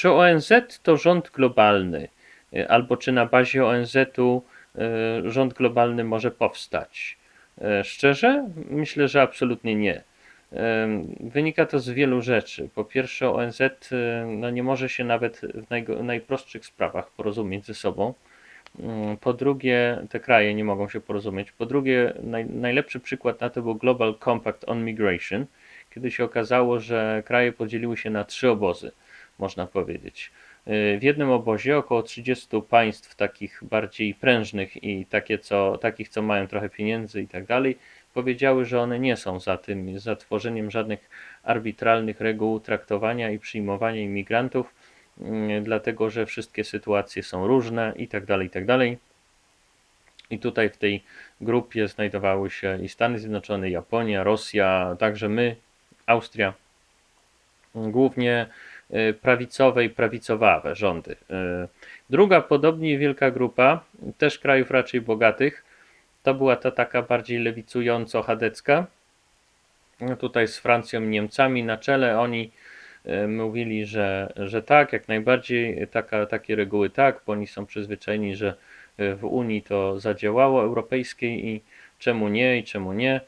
Czy ONZ to rząd globalny, y, albo czy na bazie ONZ-u y, rząd globalny może powstać? Y, Szczerze? Myślę, że absolutnie nie. Wynika to z wielu rzeczy. Po pierwsze, ONZ no, nie może się nawet w najprostszych sprawach porozumieć ze sobą. Ym, Po drugie, te kraje nie mogą się porozumieć. Po drugie, naj, najlepszy przykład na to był Global Compact on Migration, kiedy się okazało, że kraje podzieliły się na trzy obozy, można powiedzieć. Y, W jednym obozie około 30 państw takich bardziej prężnych i takie, co, takich, co mają trochę pieniędzy i tak dalej, powiedziały, że one nie są za tym, za tworzeniem żadnych arbitralnych reguł traktowania i przyjmowania imigrantów, mm, dlatego że wszystkie sytuacje są różne i tak dalej, i tak dalej. I tutaj w tej grupie znajdowały się i Stany Zjednoczone, Japonia, Rosja, także my, Austria, głównie y, prawicowe i prawicowawe rządy. Y, Druga podobnie wielka grupa, też krajów raczej bogatych, to była ta taka bardziej lewicująco-chadecka. Tutaj z Francją Niemcami na czele oni y, mówili, że, że tak, jak najbardziej taka, takie reguły tak, bo oni są przyzwyczajeni, że y, w Unii to zadziałało europejskiej i czemu nie i czemu nie.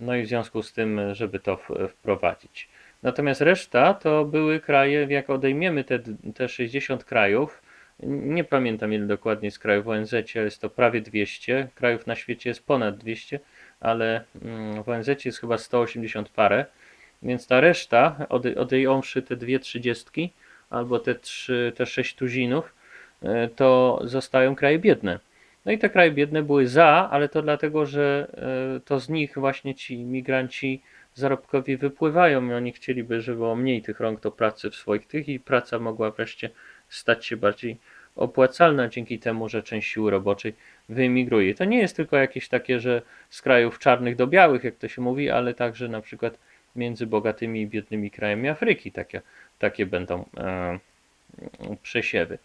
No i w związku z tym, żeby to wprowadzić. Natomiast reszta to były kraje, jak odejmiemy te, te 60 krajów, nie pamiętam ile dokładnie z krajów w ONZ, ale jest to prawie 200, krajów na świecie jest ponad 200, ale mm, w ONZ jest chyba 180 parę, więc ta reszta, ode- odejąwszy te dwie trzydziestki albo te, trzy, te sześć tuzinów, e, to zostają kraje biedne. No i te kraje biedne były za, ale to dlatego, że e, to z nich właśnie ci migranci zarobkowi wypływają i oni chcieliby, żeby było mniej tych rąk do pracy w swoich tych i praca mogła wreszcie stać się bardziej opłacalna dzięki temu, że część siły roboczej wyemigruje. To nie jest tylko jakieś takie, że z krajów czarnych do białych, jak to się mówi, ale także na przykład między bogatymi i biednymi krajami Afryki takie, takie będą e, przesiewy.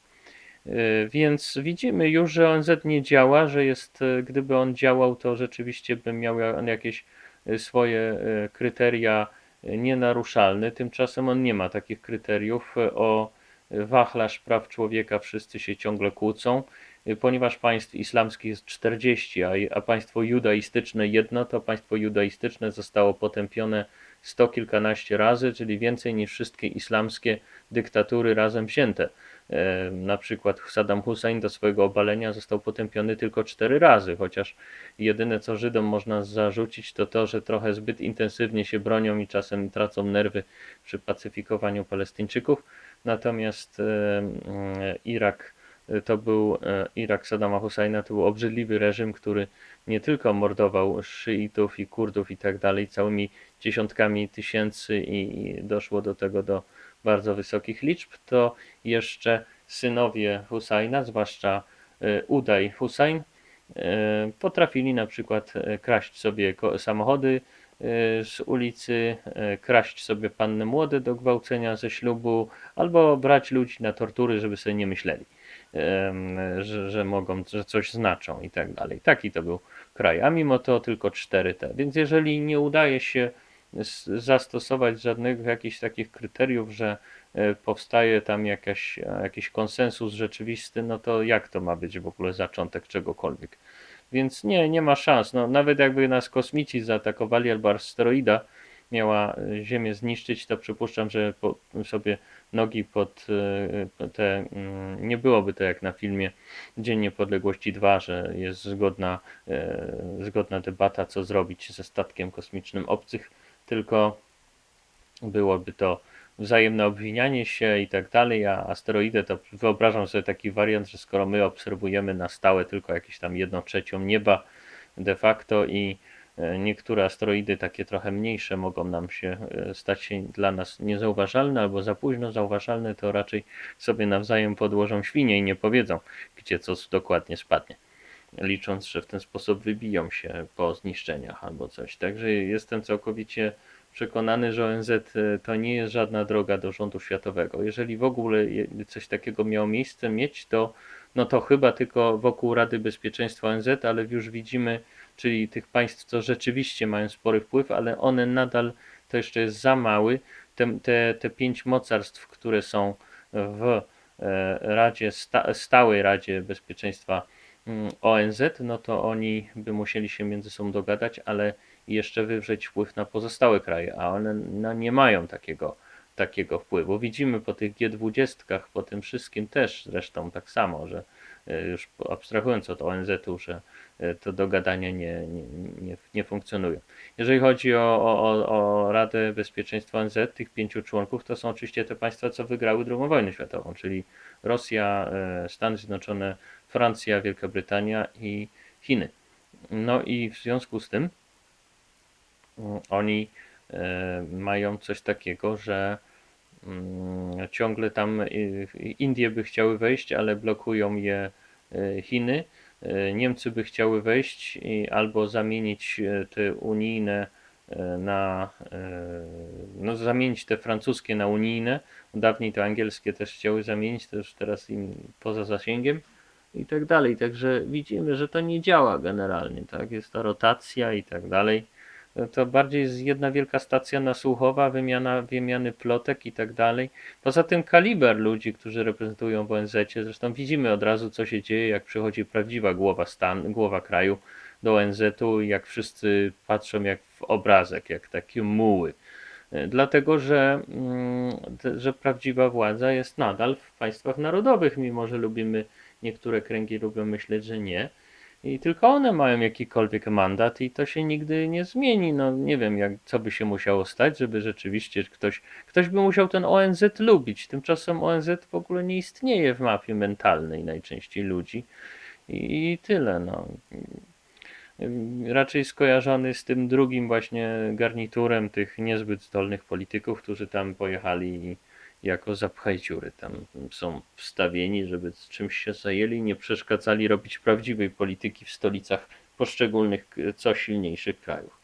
E, Więc widzimy już, że ONZ nie działa, że jest, e, gdyby on działał, to rzeczywiście by miał ja- jakieś swoje e, kryteria e, nienaruszalne. Tymczasem on nie ma takich kryteriów. O wachlarz praw człowieka wszyscy się ciągle kłócą. Ponieważ państw islamskich jest 40, a, a państwo judaistyczne jedno, to państwo judaistyczne zostało potępione sto kilkanaście razy, czyli więcej niż wszystkie islamskie dyktatury razem wzięte. E, Na przykład Saddam Hussein do swojego obalenia został potępiony tylko cztery razy, chociaż jedyne co Żydom można zarzucić to to, że trochę zbyt intensywnie się bronią i czasem tracą nerwy przy pacyfikowaniu Palestyńczyków. Natomiast e, mm, Irak e, to był e, Irak Saddama Husseina, to był obrzydliwy reżim, który nie tylko mordował szyitów i Kurdów i tak dalej, całymi dziesiątkami tysięcy i doszło do tego do bardzo wysokich liczb, to jeszcze synowie Husajna, zwłaszcza e, Udaj Husajn, e, potrafili na przykład e, kraść sobie samochody z ulicy, kraść sobie panny młode do gwałcenia ze ślubu, albo brać ludzi na tortury, żeby sobie nie myśleli, że, że mogą, że coś znaczą i tak dalej. Taki to był kraj, a mimo to tylko cztery te. Więc jeżeli nie udaje się zastosować żadnych jakichś takich kryteriów, że e, powstaje tam jakaś, e, jakiś konsensus rzeczywisty, no to jak to ma być w ogóle zaczątek czegokolwiek? Więc nie, nie ma szans. No, nawet jakby nas kosmici zaatakowali albo asteroida miała e, Ziemię zniszczyć, to przypuszczam, że po, sobie nogi pod te, mm, nie byłoby to jak na filmie Dzień Niepodległości 2, że jest zgodna, zgodna debata, co zrobić ze statkiem kosmicznym obcych, tylko byłoby to wzajemne obwinianie się i tak dalej, a asteroidy to wyobrażam sobie taki wariant, że skoro my obserwujemy na stałe tylko jakieś tam jedną trzecią nieba de facto i e, niektóre asteroidy takie trochę mniejsze mogą nam się e, stać się dla nas niezauważalne albo za późno zauważalne, to raczej sobie nawzajem podłożą świnie i nie powiedzą, gdzie co dokładnie spadnie licząc, że w ten sposób wybiją się po zniszczeniach albo coś. Także jestem całkowicie przekonany, że ONZ e, to nie jest żadna droga do rządu światowego. Jeżeli w ogóle coś takiego miało miejsce mieć, to, no to chyba tylko wokół Rady Bezpieczeństwa ONZ, ale już widzimy, czyli tych państw, co rzeczywiście mają spory wpływ, ale one nadal to jeszcze jest za mały. Te, te, te pięć mocarstw, które są w e, Radzie, sta, Stałej Radzie Bezpieczeństwa ONZ, no to oni by musieli się między sobą dogadać, ale jeszcze wywrzeć wpływ na pozostałe kraje, a one no, nie mają takiego, takiego wpływu. Widzimy po tych G20, po tym wszystkim też zresztą tak samo, że e, już abstrahując od ONZ-u, że e, to dogadania nie, nie, nie, nie funkcjonują. Jeżeli chodzi o, o, o Radę Bezpieczeństwa ONZ, tych pięciu członków, to są oczywiście te państwa, co wygrały II wojnę światową, czyli Rosja, e, Stany Zjednoczone, Francja, Wielka Brytania i Chiny. No i w związku z tym mm, oni e, mają coś takiego, że mm, ciągle tam e, Indie by chciały wejść, ale blokują je e, Chiny. Niemcy by chciały wejść albo zamienić te unijne na, no zamienić te francuskie na unijne. Dawniej to angielskie też chciały zamienić, to już teraz im poza zasięgiem i tak dalej. Także widzimy, że to nie działa generalnie, tak? Jest ta rotacja i tak dalej. No To bardziej jest jedna wielka stacja nasłuchowa, wymiana, wymiany plotek i tak dalej. Poza tym kaliber ludzi, którzy reprezentują w ONZ, zresztą widzimy od razu, co się dzieje, jak przychodzi prawdziwa głowa stan, głowa kraju do ONZ-u jak wszyscy patrzą jak w obrazek, jak takie muły. Dlatego, że, mm, że prawdziwa władza jest nadal w państwach narodowych, mimo że lubimy, niektóre kręgi lubią myśleć, że nie. I tylko one mają jakikolwiek mandat i to się nigdy nie zmieni. No nie wiem, jak, co by się musiało stać, żeby rzeczywiście ktoś, ktoś by musiał ten ONZ lubić. Tymczasem ONZ w ogóle nie istnieje w mapie mentalnej najczęściej ludzi. I, i tyle, no. Raczej skojarzony z tym drugim właśnie garniturem tych niezbyt zdolnych polityków, którzy tam pojechali i jako zapchaj dziury tam są wstawieni, żeby z czymś się zajęli, nie przeszkadzali robić prawdziwej polityki w stolicach poszczególnych, e, co silniejszych krajów.